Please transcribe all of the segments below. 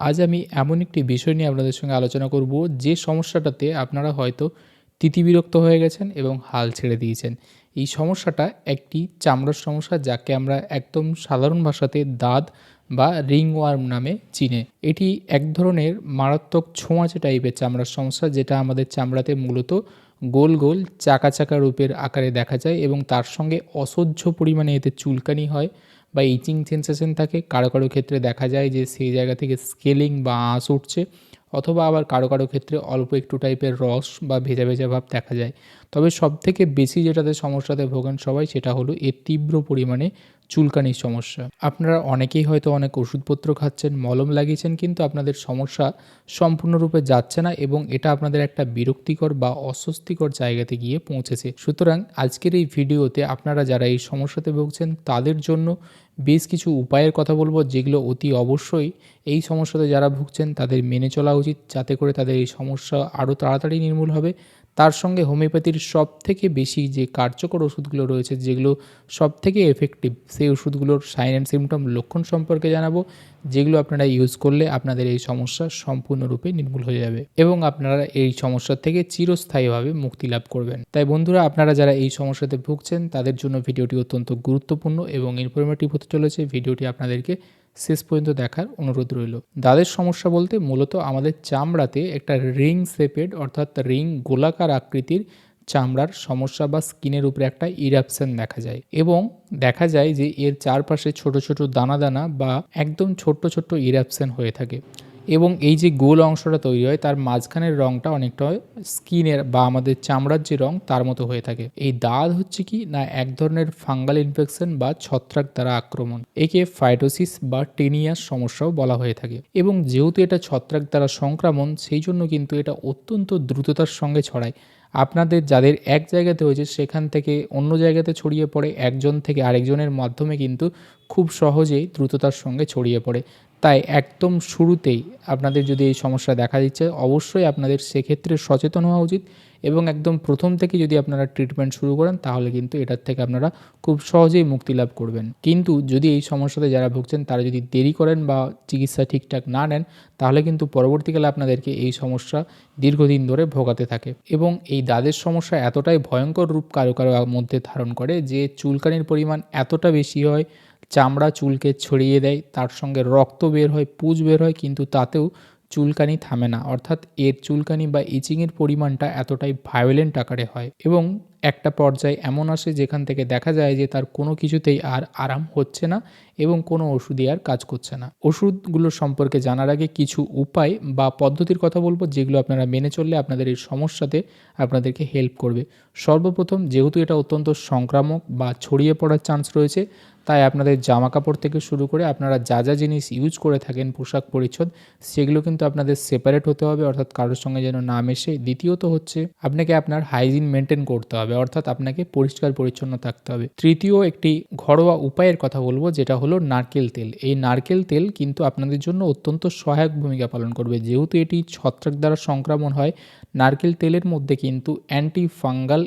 আজ আমি এমন একটি বিষয় নিয়ে আপনাদের সঙ্গে আলোচনা করব যে সমস্যাটাতে আপনারা হয়তো তিতিবিরক্ত হয়ে গেছেন এবং হাল ছেড়ে দিয়েছেন। এই সমস্যাটা একটি চামড়ার সমস্যা যাকে আমরা একদম সাধারণ ভাষাতে দাঁত বা রিং ওয়ার্ম নামে চিনে। এটি এক ধরনের মারাত্মক ছোঁয়াচে টাইপের চামড়ার সমস্যা যেটা আমাদের চামড়াতে মূলত গোল গোল চাকা চাকা রূপের আকারে দেখা যায় এবং তার সঙ্গে অসহ্য পরিমাণে এতে চুলকানি হয় বা ইচিং সেন্সেশন থাকে, কারও কারও ক্ষেত্রে দেখা যায় যে সেই জায়গা থেকে স্কেলিং বা আঁশ উঠছে, অথবা আবার কারও কারও ক্ষেত্রে অল্প একটু টাইপের রস বা ভেজা ভেজা ভাব দেখা যায়। তবে সবথেকে বেশি যেটাতে সমস্যাতে ভোগেন সবাই সেটা হলো এর তীব্র পরিমাণে চুলকানির সমস্যা। আপনারা অনেকেই হয়তো অনেক ওষুধপত্র খাচ্ছেন, মলম লাগিয়েছেন, কিন্তু আপনাদের সমস্যা সম্পূর্ণরূপে যাচ্ছে না এবং এটা আপনাদের একটা বিরক্তিকর বা অস্বস্তিকর জায়গাতে গিয়ে পৌঁছেছে। সুতরাং আজকের এই ভিডিওতে আপনারা যারা এই সমস্যাতে ভুগছেন, তাদের জন্য বেশ কিছু উপায়ের কথা বলব, যেগুলো অতি অবশ্যই এই সমস্যাতে যারা ভুগছেন, তাদের মেনে চলা উচিত। যাতে করে তাদের এই সমস্যা আরও তাড়াতাড়ি নির্মূল হবে। তার সঙ্গে হোমিওপ্যাথির সব থেকে বেশি যে কার্যকর ওষুধগুলো রয়েছে, যেগুলো সব থেকে এফেক্টিভ সেই ওষুধগুলোর সাইন অ্যান্ড সিমটম লক্ষণ সম্পর্কে জানাব, যেগুলো আপনারা ইউজ করলে আপনাদের এই সমস্যা সম্পূর্ণরূপে নির্মূল হয়ে যাবে এবং আপনারা এই সমস্যা থেকে চিরস্থায়ীভাবে মুক্তি লাভ করবেন। তাই বন্ধুরা, আপনারা যারা এই সমস্যাতে ভুগছেন, তাদের জন্য ভিডিওটি অত্যন্ত গুরুত্বপূর্ণ এবং ইনফরমেটিভ হতে চলেছে। ভিডিওটি আপনাদেরকে শেষ পর্যন্ত দেখার অনুরোধ রইল। দাঁতের সমস্যা বলতে মূলত আমাদের চামড়াতে একটা রিং শেপেড অর্থাৎ রিং গোলাকার আকৃতির চামড়ার সমস্যা বা স্কিনের উপরে একটা ইরাপশন দেখা যায় এবং দেখা যায় যে এর চারপাশে ছোট ছোট দানা দানা বা একদম ছোট্ট ছোট্ট ইরাপশন হয়ে থাকে। এবং এই যে গোল অংশটা তৈরি হয়, তার মাঝখানের রঙটা অনেকটা স্কিনের বা আমাদের চামড়ার যে রং, তার মতো হয়ে থাকে। এই দাঁত হচ্ছে কি না, এক ধরনের ফাঙ্গাল ইনফেকশন বা ছত্রাক দ্বারা আক্রমণ। একে ফাইটোসিস বা টেনিয়াস সমস্যাও বলা হয়ে থাকে। এবং যেহেতু এটা ছত্রাক দ্বারা সংক্রমণ, সেই জন্য কিন্তু এটা অত্যন্ত দ্রুততার সঙ্গে ছড়ায়। আপনাদের যাদের এক জায়গাতে হয়েছে, সেখান থেকে অন্য জায়গাতে ছড়িয়ে পড়ে, একজন থেকে আরেকজনের মাধ্যমে কিন্তু খুব সহজেই দ্রুততার সঙ্গে ছড়িয়ে পড়ে। তাই একদম শুরুতেই আপনাদের যদি এই সমস্যা দেখা দিচ্ছে, অবশ্যই আপনাদের সেক্ষেত্রে সচেতন হওয়া উচিত। এবং একদম প্রথম থেকে যদি আপনারা ট্রিটমেন্ট শুরু করেন, তাহলে কিন্তু এটার থেকে আপনারা খুব সহজেই মুক্তি লাভ করবেন। কিন্তু যদি এই সমস্যাতে যারা ভুগছেন, তারা যদি দেরি করেন বা চিকিৎসা ঠিকঠাক না নেন, তাহলে কিন্তু পরবর্তীকালে আপনাদেরকে এই সমস্যা দীর্ঘদিন ধরে ভোগাতে থাকে। এবং এই দাঁতের সমস্যা এতটাই ভয়ঙ্কর রূপ কারও কারও মধ্যে ধারণ করে যে চুলকানির পরিমাণ এতটা বেশি হয়, চামড়া চুলকে ছড়িয়ে দেয়, তার সঙ্গে রক্ত বের হয়, পুজ বের হয়, কিন্তু তাতেও চুলকানি থামে না। অর্থাৎ এর চুলকানি বা ইচিংয়ের পরিমাণটা এতটাই ভায়োলেন্ট আকারে হয় এবং একটা পর্যায়ে এমন আসে যেখান থেকে দেখা যায় যে তার কোনো কিছুতেই আর আরাম হচ্ছে না এবং কোনো ওষুধই আর কাজ করছে না। ওষুধগুলো সম্পর্কে জানার আগে কিছু উপায় বা পদ্ধতির কথা বলব যেগুলো আপনারা মেনে চললে আপনাদের এই সমস্যাতে আপনাদেরকে হেল্প করবে। সর্বপ্রথম যেহেতু এটা অত্যন্ত সংক্রামক বা ছড়িয়ে পড়ার চান্স রয়েছে, তাই আপনাদের জামা কাপড় থেকে শুরু করে আপনারা যা যা জিনিস ইউজ করে থাকেন, পোশাক পরিচ্ছদ, সেগুলো কিন্তু আপনাদের সেপারেট হতে হবে, অর্থাৎ কারোর সঙ্গে যেন না মেশে। দ্বিতীয়ত হচ্ছে আপনাকে আপনার হাইজিন মেনটেন করতে হবে, অর্থাৎ আপনাকে পরিষ্কার পরিচ্ছন্ন থাকতে হবে। তৃতীয় একটি ঘরোয়া উপায়ের কথা বলব, যেটা হলো নারকেল তেল। এই নারকেল তেল কিন্তু আপনাদের জন্য অত্যন্ত সহায়ক ভূমিকা পালন করবে। যেহেতু এটি ছত্রাক দ্বারা সংক্রমণ হয়, নারকেল তেলের মধ্যে কিন্তু অ্যান্টি ফাঙ্গাল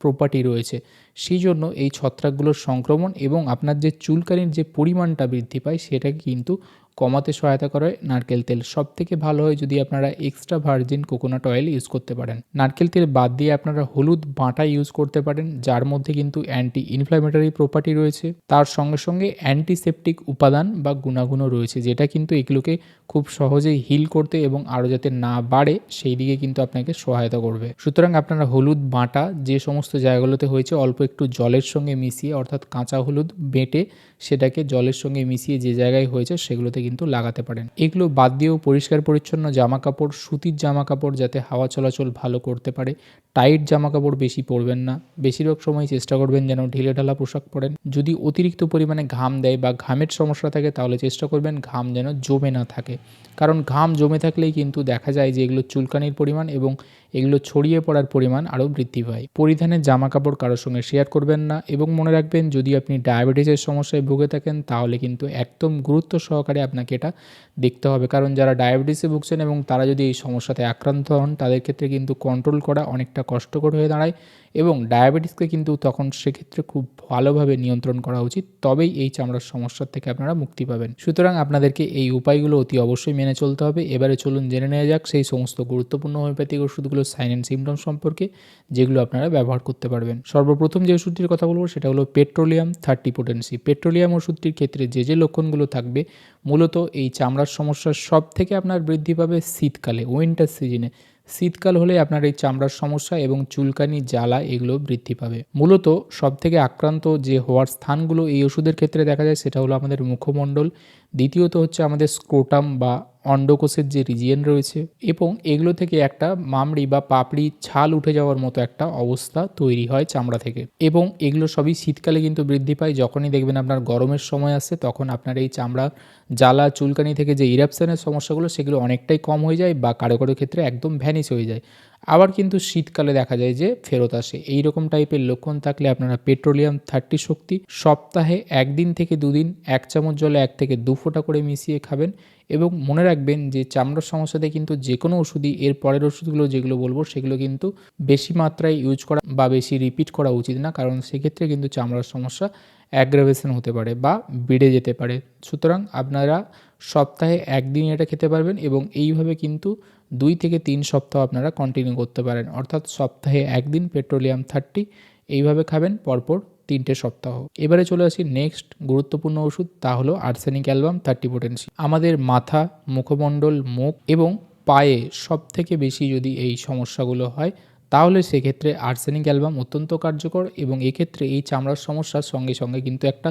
প্রপার্টি রয়েছে। সেই জন্য এই ছত্রাকগুলোর সংক্রমণ এবং আপনার যে চুলকানির যে পরিমাণটা বৃদ্ধি পায়, সেটাকে কিন্তু কমাতে সহায়তা করে। নারকেল তেল সব থেকে ভালো হয় যদি আপনারা extra virgin coconut oil use করতে পারেন। নারকেল তেল বাদ দিয়ে আপনারা হলুদ বাঁটা ইউজ করতে পারেন, যার মধ্যে কিন্তু অ্যান্টি ইনফ্ল্যামেটারি প্রপার্টি রয়েছে। তার সঙ্গে সঙ্গে অ্যান্টিসেপটিক উপাদান বা গুণাগুণও রয়েছে, যেটা কিন্তু এগুলোকে খুব সহজেই হিল করতে এবং আরও যাতে না বাড়ে, সেই দিকে কিন্তু আপনাকে সহায়তা করবে। সুতরাং আপনারা হলুদ বাঁটা যে সমস্ত জায়গাগুলোতে হয়েছে, অল্প একটু জলের সঙ্গে মিশিয়ে, অর্থাৎ কাঁচা হলুদ বেটে সেটাকে জলের সঙ্গে মিশিয়ে যে জায়গায় হয়েছে, সেগুলোতে কিন্তু লাগাতে পারেন। এগুলো বাদ দিয়েও পরিষ্কার পরিচ্ছন্ন জামা কাপড় সুতির জামা কাপড় যাতে হাওয়া চলাচল ভালো করতে পারে। টাইট জামা কাপড় বেশি পরবেন না। বেশিরভাগ সময় চেষ্টা করবেন যেন ঢিলে ঢালা পোশাক পরেন। যদি অতিরিক্ত পরিমাণে ঘাম দেয় বা ঘামের সমস্যা থাকে তাহলে চেষ্টা করবেন ঘাম যেন জমে না থাকে। কারণ ঘাম জমে থাকলেই কিন্তু দেখা যায় যে এগুলো চুলকানির পরিমাণ এবং এগুলো ছড়িয়ে পড়ার পরিমাণ আরও বৃদ্ধি পায়। পরিধানের জামা কাপড় কারোর সঙ্গে শেয়ার করবেন না এবং মনে রাখবেন, যদি আপনি ডায়াবেটিসের সমস্যায় ভুগে থাকেন, তাহলে কিন্তু একদম গুরুত্ব সহকারে আপনাকে এটা দেখতে হবে। কারণ যারা ডায়াবেটিসে ভুগছেন এবং তারা যদি এই সমস্যাতে আক্রান্ত হন, তাদের ক্ষেত্রে কিন্তু কন্ট্রোল করা অনেকটা কষ্টকর হয়ে দাঁড়ায় এবং ডায়াবেটিসকে কিন্তু তখন সেক্ষেত্রে খুব ভালোভাবে নিয়ন্ত্রণ করা উচিত। তবেই এই চামড়ার সমস্যার থেকে আপনারা মুক্তি পাবেন। সুতরাং আপনাদেরকে এই উপায়গুলো অতি অবশ্যই মেনে চলতে হবে। এবারে চলুন জেনে নেওয়া যাক, সেই সমস্ত গুরুত্বপূর্ণ হোমিওপ্যাথিক ওষুধগুলো সাইন অ্যান্ড সিমটম সম্পর্কে যেগুলো আপনারা ব্যবহার করতে পারবেন। সর্বপ্রথম যে ওষুধটির কথা বলব সেটা হলো পেট্রোলিয়াম থার্টি পোটেন্সি। পেট্রোলিয়াম ওষুধটির ক্ষেত্রে যে যে লক্ষণগুলো থাকবে, মূলত এই চামড়ার সমস্যার সব থেকে আপনার বৃদ্ধি পাবে শীতকালে উইন্টার সিজনে শীতকাল হলে আপনার এই চামড়ার সমস্যা এবং চুলকানি, জ্বালা এগুলো বৃদ্ধি পাবে। মূলত সব থেকে আক্রান্ত যে হওয়ার স্থানগুলো এই ওষুধের ক্ষেত্রে দেখা যায় সেটা হলো আমাদের মুখমণ্ডল। দ্বিতীয়ত হচ্ছে আমাদের স্ক্রোটাম বা অন্ডকোষের যে রিজিয়ন রয়েছে এবং এগুলো থেকে একটা মামড়ি বা পাপড়ি, ছাল উঠে যাওয়ার মতো একটা অবস্থা তৈরি হয় চামড়া থেকে। এবং এগুলো সবই শীতকালে কিন্তু বৃদ্ধি পায়। যখনই দেখবেন আপনার গরমের সময় আসে, তখন আপনার এই চামড়া জ্বালা, চুলকানি থেকে যে ইরাপশানের সমস্যাগুলো, সেগুলো অনেকটাই কম হয়ে যায় বা কারও কারও ক্ষেত্রে একদম ভ্যানিশ হয়ে যায়। আবার কিন্তু শীতকালে দেখা যায় যে ফেরত আসে। এই রকম টাইপের লক্ষণ থাকলে আপনারা পেট্রোলিয়াম, থার্টি শক্তি সপ্তাহে একদিন থেকে দুদিন এক চামচ জলে এক থেকে দু ফোঁটা করে মিশিয়ে খাবেন এবং মনে রাখবেন যে চামড়ার সমস্যাতে কিন্তু যে কোনো ওষুধই এর পরের ওষুধগুলো যেগুলো বলব সেগুলো কিন্তু বেশি মাত্রায় ইউজ করা বা বেশি রিপিট করা উচিত না, কারণ সেক্ষেত্রে কিন্তু চামড়ার সমস্যা অ্যাগ্রাভেশন হতে পারে বা বেড়ে যেতে পারে। সুতরাং আপনারা সপ্তাহে একদিন এটা খেতে পারবেন এবং এইভাবে কিন্তু দুই থেকে তিন সপ্তাহ আপনারা কন্টিনিউ করতে পারেন। অর্থাৎ সপ্তাহে একদিন পেট্রোলিয়াম থার্টি এইভাবে খাবেন, পরপর তিনটে সপ্তাহ। এবারে চলে আসি নেক্সট গুরুত্বপূর্ণ ওষুধ, তা হলো আর্সেনিক অ্যালবাম থার্টি পোটেন্সি আমাদের মাথা, মুখমণ্ডল, মুখ এবং পায়ে সব থেকে বেশি যদি এই সমস্যাগুলো হয় তাহলে সেক্ষেত্রে আর্সেনিক অ্যালবাম অত্যন্ত কার্যকর এবং এক্ষেত্রে এই চামড়ার সমস্যার সঙ্গে সঙ্গে কিন্তু একটা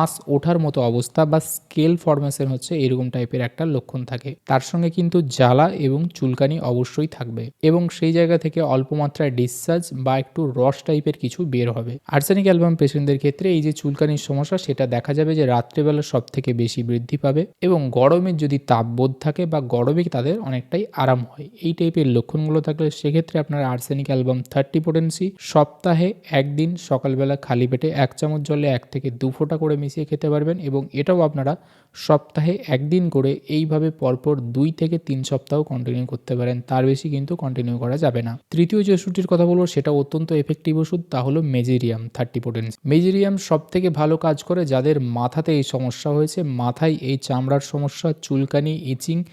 আঁশ ওঠার মতো অবস্থা বা স্কেল ফরমেশন হচ্ছে এরকম টাইপের একটা লক্ষণ থাকে। তার সঙ্গে কিন্তু জ্বালা এবং চুলকানি অবশ্যই থাকবে এবং সেই জায়গা থেকে অল্প মাত্রায় ডিসচার্জ বা একটু রস টাইপের কিছু বের হবে। আর্সেনিক অ্যালবাম পেশেন্টদের ক্ষেত্রে এই যে চুলকানির সমস্যা, সেটা দেখা যাবে যে রাত্রেবেলা সব থেকে বেশি বৃদ্ধি পাবে এবং গরমের যদি তাপবোধ থাকে বা গরমে তাদের অনেকটাই আরাম হয়। এই টাইপের লক্ষণগুলো থাকলে সেক্ষেত্রে আপনার আর্সেনিক অ্যালবাম থার্টি পোটেন্সি, সপ্তাহে একদিন সকালবেলা খালি পেটে এক চামচ জলে এক থেকে দু ফোঁটা করে মিশিয়ে খেতে পারবেন এবং এটাও আপনারা সপ্তাহে একদিন করে এইভাবে পরপর দুই থেকে তিন সপ্তাহ কন্টিনিউ করতে পারেন। তার বেশি কিন্তু কন্টিনিউ করা যাবে না। তৃতীয় যে ওষুধটির কথা বলব, সেটা অত্যন্ত এফেক্টিভ ওষুধ, তা হলো মেজেরিয়াম থার্টি পোটেন্সি। মেজেরিয়াম সব থেকে ভালো কাজ করে যাদের মাথাতে এই সমস্যা হয়েছে, মাথায় এই চামড়ার সমস্যা, চুলকানি ইচিং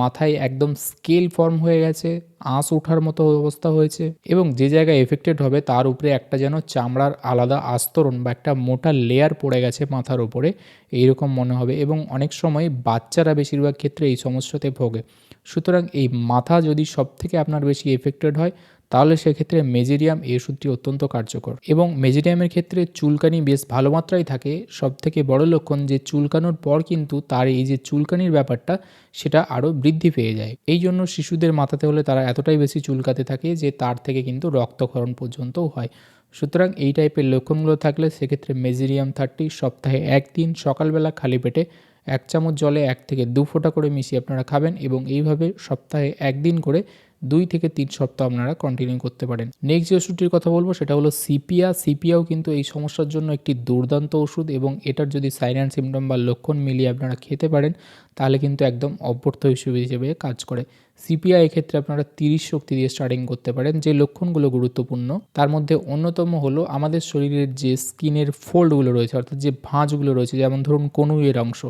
মাথায় একদম স্কেল ফর্ম হয়ে গেছে, আঁশ ওঠার মতো অবস্থা হয়েছে এবং যে জায়গায় এফেক্টেড হবে তার উপরে একটা যেন চামড়ার আলাদা আস্তরণ বা একটা মোটা লেয়ার পড়ে গেছে মাথার উপরে, এইরকম মনে হবে এবং অনেক সময় বাচ্চারা বেশিরভাগ ক্ষেত্রে এই সমস্যাতে ভোগে। সুতরাং এই মাথা যদি সব থেকে আপনার বেশি এফেক্টেড হয় তাহলে সেক্ষেত্রে মেজেরিয়াম এই ওষুধটি অত্যন্ত কার্যকর। এবং মেজেরিয়ামের ক্ষেত্রে চুলকানি বেশ ভালো মাত্রায় থাকে। সব থেকে বড় লক্ষণ যে চুলকানোর পর কিন্তু তার এই যে চুলকানির ব্যাপারটা, সেটা আরও বৃদ্ধি পেয়ে যায়। এই জন্য শিশুদের মাথাতে হলে তারা এতটাই বেশি চুলকাতে থাকে যে তার থেকে কিন্তু রক্তক্ষরণ পর্যন্তও হয়। সুতরাং এই টাইপের লক্ষণগুলো থাকলে সেক্ষেত্রে মেজেরিয়াম থার্টি সপ্তাহে একদিন সকালবেলা খালি পেটে এক চামচ জলে এক থেকে দু ফোঁটা করে মিশিয়ে আপনারা খাবেন এবং এইভাবে সপ্তাহে একদিন করে দুই থেকে তিন সপ্তাহ আপনারা কন্টিনিউ করতে পারেন। নেক্সট যে ওষুধটির কথা বলব, সেটা হলো সিপিয়া সিপিয়াও কিন্তু এই সমস্যার জন্য একটি দুর্দান্ত ওষুধ এবং এটার যদি সাইন অ্যান্ড সিমটম বা লক্ষণ মিলিয়ে আপনারা খেতে পারেন তাহলে কিন্তু একদম অভ্যর্থ হিসেবে হিসেবে কাজ করে। সিপিআই এক্ষেত্রে আপনারা তিরিশ শক্তি দিয়ে স্টার্টিং করতে পারেন, যে লক্ষণগুলো গুরুত্বপূর্ণ। তার মধ্যে অন্যতম হলো আমাদের শরীরের যে স্কিনের ফোল্ডগুলো রয়েছে, অর্থাৎ যে ভাঁজগুলো রয়েছে, যেমন ধরুন কনুইয়ের অংশ,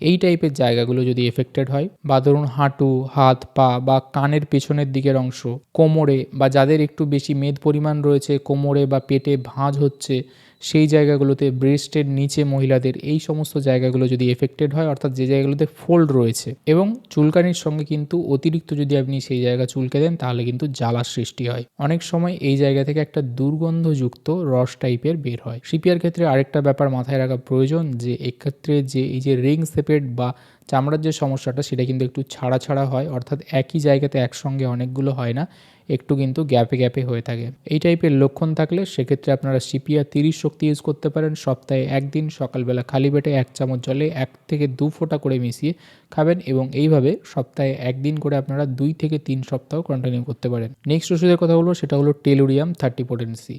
এই টাইপের জায়গাগুলো যদি এফেক্টেড হয়, বা ধরুন হাঁটু, হাত, পা, বা কানের পেছনের দিকের অংশ, কোমরে, বা যাদের একটু বেশি মেদ পরিমাণ রয়েছে, কোমরে বা পেটে ভাঁজ হচ্ছে সেই জায়গাগুলোতে ব্রেস্টের নিচে মহিলাদের এই সমস্ত জায়গাগুলো যদি এফেক্টেড হয়, অর্থাৎ যে জায়গাগুলোতে ফোল্ড রয়েছে এবং চুলকানির সঙ্গে কিন্তু অতিরিক্ত যদি আপনি সেই জায়গা চুলকে দেন, তাহলে কিন্তু জ্বালার সৃষ্টি হয়। অনেক সময় এই জায়গা থেকে একটা দুর্গন্ধযুক্ত রস টাইপের বের হয়। সিপিআর ক্ষেত্রে আরেকটা ব্যাপার মাথায় রাখা প্রয়োজন যে, এক্ষেত্রে যে এই যে রিং সেপেড বা চামড়ার যে সমস্যাটা, সেটা কিন্তু একটু ছাড়া ছাড়া হয়। অর্থাৎ একই জায়গাতে একসঙ্গে অনেকগুলো হয় না, একটু কিন্তু গ্যাপে গ্যাপে হয়ে থাকে। এই টাইপের লক্ষণ থাকলে সেক্ষেত্রে আপনারা সিপিয়া তিরিশ শক্তি ইউজ করতে পারেন। সপ্তাহে একদিন, সকালবেলা খালি পেটে এক চামচ জলে এক থেকে দু ফোঁটা করে মিশিয়ে খাবেন এবং এইভাবে সপ্তাহে একদিন করে আপনারা দুই থেকে তিন সপ্তাহ কন্টিনিউ করতে পারেন। নেক্সট ওষুধের কথা বলব, সেটা হলো tellurium thirty potency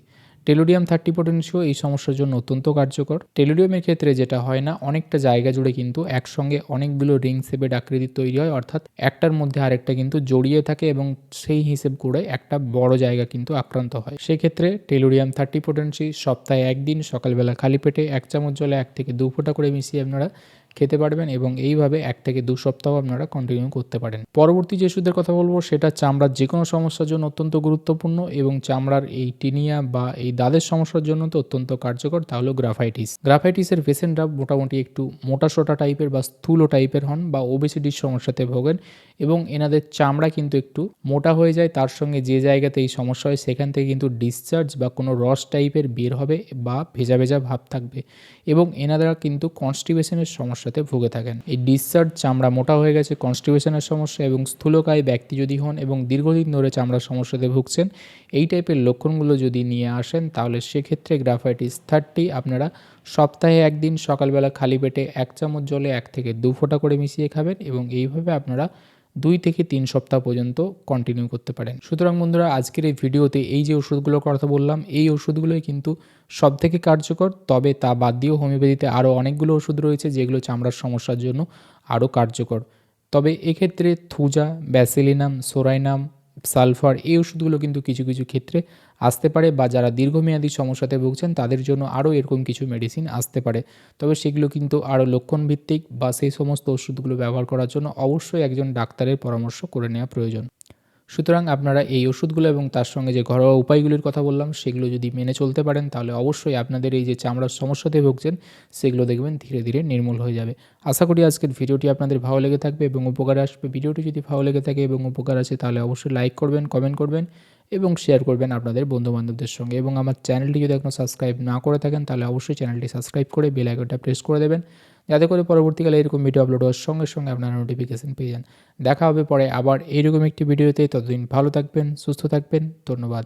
tellurium thirty পটেন্সিও এই সমস্যার জন্য অত্যন্ত কার্যকর। টেলোডিয়ামের ক্ষেত্রে যেটা হয় না, অনেকটা জায়গা জুড়ে কিন্তু একসঙ্গে অনেকগুলো রিং শেপেড আকৃতি তৈরি হয়, অর্থাৎ একটার মধ্যে আরেকটা কিন্তু জড়িয়ে থাকে এবং সেই হিসেব করে একটা বড় জায়গা কিন্তু আক্রান্ত হয়। সেক্ষেত্রে টেলোডিয়াম থার্টি পটেন্সি সপ্তাহে একদিন, সকালবেলা খালি পেটে এক চামচ জলে এক থেকে দু ফোঁটা করে মিশিয়ে আপনারা খেতে পারবেন এবং এইভাবে এক থেকে দু সপ্তাহ আপনারা কন্টিনিউ করতে পারেন। পরবর্তী যে ওষুধের কথা বলব, সেটা চামড়ার যে কোনো সমস্যার জন্য অত্যন্ত গুরুত্বপূর্ণ এবং চামড়ার এই টিনিয়া বা এই দাঁতের সমস্যার জন্য তো অত্যন্ত কার্যকর, তা হলো গ্রাফাইটিস। গ্রাফাইটিসের পেশেন্টরা মোটামুটি একটু মোটা সোটা টাইপের বা স্থূল টাইপের হন বা ওবেসিটির সমস্যাতে ভোগেন এবং এনাদের চামড়া কিন্তু একটু মোটা হয়ে যায়। তার সঙ্গে যে জায়গাতে এই সমস্যা হয়, সেখান থেকে কিন্তু ডিসচার্জ বা কোনো রস টাইপের বের হবে বা ভেজা ভেজা ভাব থাকবে এবং এনারা কিন্তু কনস্টিপেশনের সমস্যাতে ভুগে থাকেন। এই ডিসচার্জ চামড়া মোটা হয়ে গেছে কনস্টিপেশনের সমস্যা এবং স্থূলকায় ব্যক্তি যদি হন এবং দীর্ঘদিন ধরে চামড়ার সমস্যাতে ভুগছেন, এই টাইপের লক্ষণগুলো যদি নিয়ে আসেন, তাহলে সেক্ষেত্রে গ্রাফাইটিস থার্টি আপনারা সপ্তাহে একদিন সকালবেলা খালি পেটে এক চামচ জলে এক থেকে দু ফোঁটা করে মিশিয়ে খাবেন এবং এইভাবে আপনারা দুই থেকে তিন সপ্তাহ পর্যন্ত কন্টিনিউ করতে পারেন। সুতরাং বন্ধুরা, আজকের এই ভিডিওতে এই যে ওষুধগুলোর কথা বললাম, এই ওষুধগুলোই কিন্তু সব থেকে কার্যকর, তবে তা বাদ দিয়েও হোমিওপ্যাথিতে আরও অনেকগুলো ওষুধ রয়েছে যেগুলো চামড়ার সমস্যার জন্য আরও কার্যকর। তবে এক্ষেত্রে থুজা, ব্যাসেলিনাম, সোরাইনাম, সালফার এই ওষুধগুলো কিন্তু কিছু কিছু ক্ষেত্রে আসতে পারে বা যারা দীর্ঘমেয়াদী সমস্যাতে ভুগছেন, তাদের জন্য আরও এরকম কিছু মেডিসিন আসতে পারে। তবে সেগুলো কিন্তু আরও লক্ষণভিত্তিক বা সেই সমস্ত ওষুধগুলো ব্যবহার করার জন্য অবশ্যই একজন ডাক্তারের পরামর্শ করে নেওয়া প্রয়োজন। সুতরাং আপনারা এই ওষুধগুলো এবং তার সঙ্গে যে ঘরোয়া উপায়গুলির কথা বললাম, সেগুলো যদি মেনে চলতে পারেন, তাহলে অবশ্যই আপনাদের এই যে চামড়ার সমস্যাতে ভুগছেন, সেগুলো দেখবেন ধীরে ধীরে নির্মূল হয়ে যাবে। আশা করি আজকের ভিডিওটি আপনাদের ভালো লেগে থাকবে এবং উপকারে আসবে। ভিডিওটি যদি ভালো লেগে থাকে এবং উপকার আছে তাহলে অবশ্যই লাইক করবেন, কমেন্ট করবেন এবং শেয়ার করবেন আপনাদের বন্ধুবান্ধবদের সঙ্গে। এবং আমার চ্যানেলটি যদি এখনও সাবস্ক্রাইব না করে থাকেন, তাহলে অবশ্যই চ্যানেলটি সাবস্ক্রাইব করে বেল আইকনটা প্রেস করে দেবেন। যাতে করে পরবর্তীকালে এরকম ভিডিও আপলোড হওয়ার সঙ্গে সঙ্গে আপনারা নোটিফিকেশান পেয়ে যান। দেখা হবে পরে আবার এইরকম একটি ভিডিওতে ততদিন ভালো থাকবেন, সুস্থ থাকবেন। ধন্যবাদ।